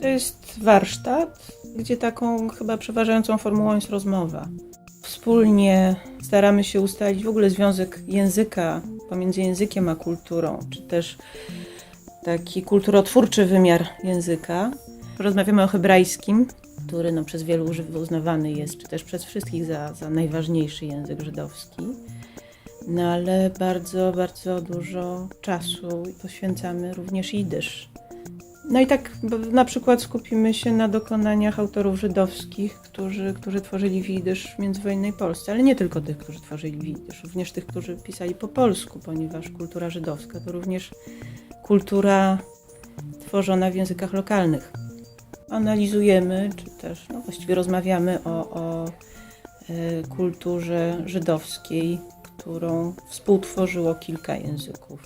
To jest warsztat, gdzie taką chyba przeważającą formułą jest rozmowa. Wspólnie staramy się ustalić w ogóle związek języka pomiędzy językiem a kulturą, czy też taki kulturotwórczy wymiar języka. Rozmawiamy o hebrajskim, który no, przez wielu uznawany jest, czy też przez wszystkich za, za najważniejszy język żydowski. No ale bardzo, bardzo dużo czasu poświęcamy również jidysz. No i tak na przykład skupimy się na dokonaniach autorów żydowskich, którzy, którzy tworzyli w w międzywojennej Polsce, ale nie tylko tych, którzy tworzyli w również tych, którzy pisali po polsku, ponieważ kultura żydowska to również kultura tworzona w językach lokalnych. Analizujemy, czy też no właściwie rozmawiamy o, o e, kulturze żydowskiej, którą współtworzyło kilka języków.